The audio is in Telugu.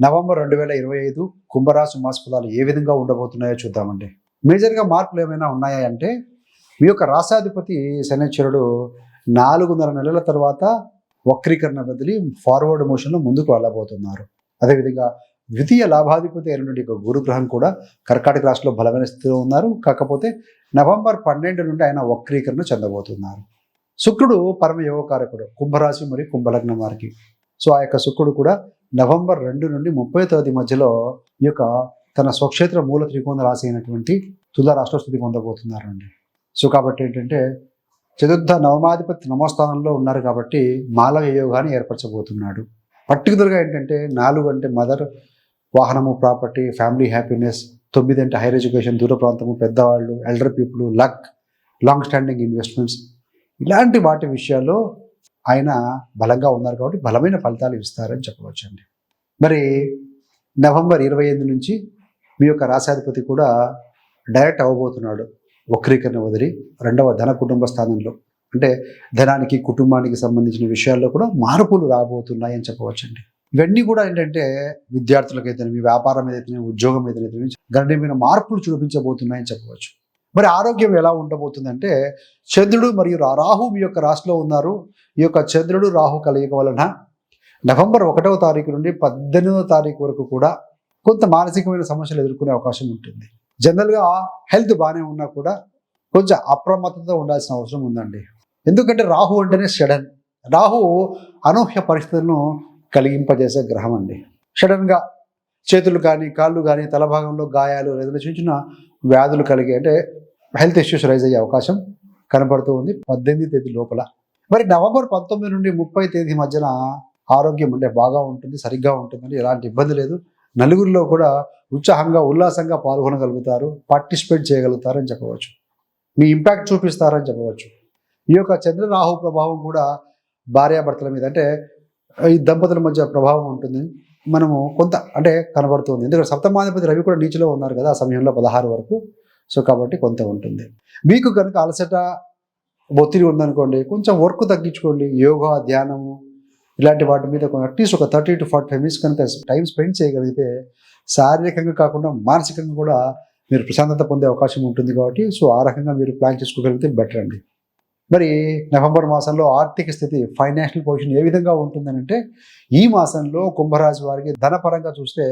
నవంబర్ రెండు వేల ఇరవై ఐదు కుంభరాశి మాస ఫలాలు ఏ విధంగా ఉండబోతున్నాయో చూద్దామండి. మేజర్గా మార్పులు ఏమైనా ఉన్నాయా అంటే మీ యొక్క రాసాధిపతి శనిచరుడు నాలుగున్నర నెలల తర్వాత వక్రీకరణ బదిలి ఫార్వర్డ్ మోషన్లో ముందుకు వెళ్ళబోతున్నారు. అదేవిధంగా ద్వితీయ లాభాధిపతి అయినటువంటి యొక్క గురుగ్రహం కూడా కర్కాటక రాశిలో బలమైన స్థితిలో ఉన్నారు. కాకపోతే నవంబర్ పన్నెండు నుండి ఆయన వక్రీకరణ చెందబోతున్నారు. శుక్రుడు పరమ యోగకారకుడు కుంభరాశి మరియు కుంభలగ్నం వారికి. సో ఆ యొక్క శుక్రుడు కూడా నవంబర్ రెండు నుండి ముప్పై తేదీ మధ్యలో ఈ యొక్క తన స్వక్షేత్ర మూల త్రికోణ రాశి అయినటువంటి తుల రాష్ట్ర స్థితి పొందబోతున్నారండి. సో కాబట్టి ఏంటంటే చతుర్థ నవమాధిపతి నమోస్థానంలో ఉన్నారు కాబట్టి మాలవ యోగాన్ని ఏర్పరచబోతున్నాడు. పర్టికులర్గా ఏంటంటే నాలుగు అంటే మదర్ వాహనము ప్రాపర్టీ ఫ్యామిలీ హ్యాపీనెస్ తొమ్మిది అంటే హైయర్ ఎడ్యుకేషన్ దూర ప్రాంతము పెద్దవాళ్ళు elder people like long standing investments ఇలాంటి వాటి విషయాల్లో ఆయన బలంగా ఉన్నారు కాబట్టి బలమైన ఫలితాలు ఇస్తారని చెప్పవచ్చండి. మరి నవంబర్ ఇరవై ఎనిమిది నుంచి మీ యొక్క రాశాధిపతి కూడా డైరెక్ట్ అవ్వబోతున్నాడు. వక్రీకరణ వదిలి రెండవ ధన కుటుంబ స్థానంలో. అంటే ధనానికి కుటుంబానికి సంబంధించిన విషయాల్లో కూడా మార్పులు రాబోతున్నాయని చెప్పవచ్చండి. ఇవన్నీ కూడా ఏంటంటే విద్యార్థులకైతేనేమి వ్యాపారం ఏదైతే ఉద్యోగం ఏదైతే గణనీయమైన మార్పులు చూపించబోతున్నాయని చెప్పవచ్చు. మరి ఆరోగ్యం ఎలా ఉండబోతుందంటే చంద్రుడు మరియు రా- రాహు మీ యొక్క రాశిలో ఉన్నారు. ఈ యొక్క చంద్రుడు రాహు కలయిక వలన నవంబర్ ఒకటవ తారీఖు నుండి పద్దెనిమిదవ తారీఖు వరకు కూడా కొంత మానసికమైన సమస్యలు ఎదుర్కొనే అవకాశం ఉంటుంది. జనరల్గా హెల్త్ బాగానే ఉన్నా కూడా కొంచెం అప్రమత్తతో ఉండాల్సిన అవసరం ఉందండి. ఎందుకంటే రాహు అంటేనే సడన్. రాహు అనూహ్య పరిస్థితులను కలిగింపజేసే గ్రహం అండి. సడన్గా చేతులు కానీ కాళ్ళు కానీ తల భాగంలో గాయాలు లేదా చిన్న చిన్న వ్యాధులు కలిగి అంటే హెల్త్ ఇష్యూస్ రైజ్ అయ్యే అవకాశం కనబడుతూ ఉంది. పద్దెనిమిది తేదీ లోపల. మరి నవంబర్ పంతొమ్మిది నుండి ముప్పై తేదీ మధ్యన ఆరోగ్యం అంటే బాగా ఉంటుంది సరిగ్గా ఉంటుందని ఎలాంటి ఇబ్బంది లేదు. నలుగురిలో కూడా ఉత్సాహంగా ఉల్లాసంగా పాల్గొనగలుగుతారు పార్టిసిపేట్ చేయగలుగుతారని చెప్పవచ్చు. మీ ఇంపాక్ట్ చూపిస్తారని చెప్పవచ్చు. ఈ యొక్క చంద్ర రాహు ప్రభావం కూడా భార్యాభర్తల మీద అంటే ఈ దంపతుల మధ్య ప్రభావం ఉంటుంది. మనము కొంత అంటే కనబడుతుంది. ఎందుకంటే సప్తమాధిపతి రవి కూడా నీచులో ఉన్నారు కదా ఆ సమయంలో పదహారు వరకు. సో కాబట్టి కొంత ఉంటుంది. మీకు కనుక అలసట ఒత్తిడి ఉందనుకోండి కొంచెం వర్క్ తగ్గించుకోండి. యోగా ధ్యానము ఇలాంటి వాటి మీద అట్లీస్ట్ ఒక thirty to forty five minutes కనుక టైం స్పెండ్ చేయగలిగితే శారీరకంగా కాకుండా మానసికంగా కూడా మీరు ప్రశాంతత పొందే అవకాశం ఉంటుంది కాబట్టి. సో ఆ రకంగా మీరు ప్లాన్ చేసుకోగలిగితే బెటర్ అండి. మరి నవంబర్ మాసంలో ఆర్థిక స్థితి ఫైనాన్షియల్ పొజిషన్ ఏ విధంగా ఉంటుందని అంటే ఈ మాసంలో కుంభరాశి వారికి ధనపరంగా చూస్తే